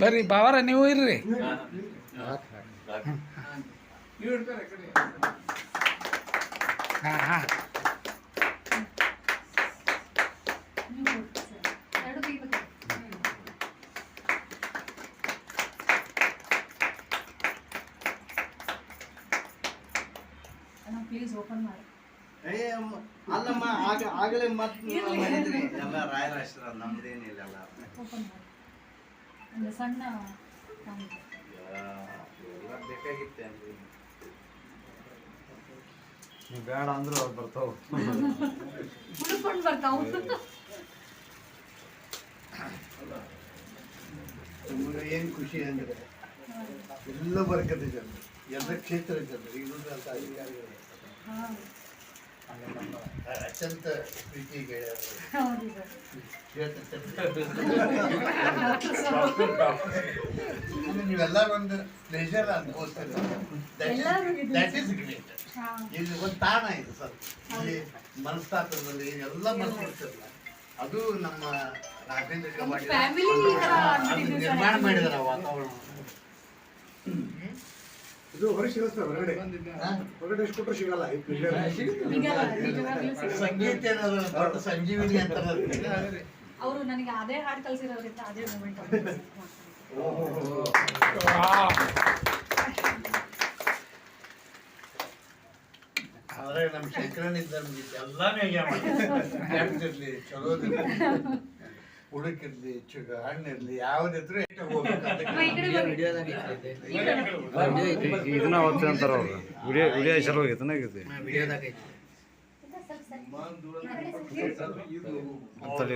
ಬರ್ರಿ ಬಾವಾರ ನೀವು ಇರ್ರಿ. ಹಾಂ ಮಾಡಿ. ಅಲ್ಲಮ್ಮ ಆಗ ಆಗಲೇ ಮತ್ತೆ ಎಲ್ಲ ರಾಯರ ಹೆಸರು ನಮ್ದೇನಿಲ್ಲ ಎಲ್ಲ ಮಾಡಿ. ಒಂದು ಸಣ್ಣ ಕಾಣಿಕೆ. ಎಲ್ಲ ಬೇಕಾಗಿತ್ತೆ ಅಂದ್ರೆ. ನೀವು ಬೇಡ ಅಂದ್ರೂ ಅವ್ರು ಬರ್ತಾವ. ಹುಡ್ಕೊಂಡು ಬರ್ತಾವು. ನಮಗೆ ಏನು ಖುಷಿ ಅಂದರೆ ಎಲ್ಲ ಬರ್ಕತೆ ಜನರು ಎಲ್ಲ ಕ್ಷೇತ್ರ ಜನರು ಈಗ ಅಧಿಕಾರಿಗಳು. ಅತ್ಯಂತ ಪ್ರೀತಿ ಆಮೇಲೆ ನೀವೆಲ್ಲ ಒಂದು ಪ್ಲೇಜರ್ ಅನ್ಕೋಸ್ತೀರ ಇದು- ದಟ್ ಈಸ್ ಗ್ರೇಟ್ ಹಾಂ. ಇದು ಒಂದು ತಾಣ ಇದು ಸರ್. ಇಲ್ಲಿ ಮನಸ್ತಾಪದಲ್ಲಿ ಎಲ್ಲ ಮನಸ್ಸಿರ್ತಲ್ಲ ಅದು ನಮ್ಮ ರಾಜೇಂದ್ರ ಸರ್. ನಿರ್ಮಾಣ ಮಾಡಿದಾರೆ ವಾತಾವರಣ. ಇದು ಹೊರಗೆ ಸಿಗಲ್ಲ ಸರ್ ಹೊರಗಡೆ. ಹೊರಗಡೆ ಎಷ್ಟು ಕೊಟ್ಟರು ಸಿಗಲ್ಲ. ಸಂಗೀತ ದೊಡ್ಡ ಸಂಜೀವಿನಿ ಅಂತ ಅವರು ನನಗೆ ಅದೇ ಹಾಡು ಕಲ್ಸಿರೋದ್ರಿಂದ ಅದೇ ಮೂಮೆಂಟ್ ಆದ್ರೆ ನಮ್ಮ ಶಂಕರನ್ ಇದ್ದ ಎಲ್ಲಾನು ಹೇಗೆ ಮಾಡ್ತಿರ್ಲಿ ಚಲೋದಿರ್ಲಿ ಹುಡುಕಿರ್ಲಿ ಹಣ್ಣು ಹಣ್ಣಿರ್ಲಿ ಯಾವ್ದಿದ್ರು ಇದನ್ನ ಅವತ್ತು ಅಂತಾರ ಅವ್ರು. ವಿಡಿಯೋ ವಿಡಿಯೋ ಚಲೋ ಆಗೈತೆ ವಿಡಿಯೋದಾಗ ಅಂತಲ್ಲಿ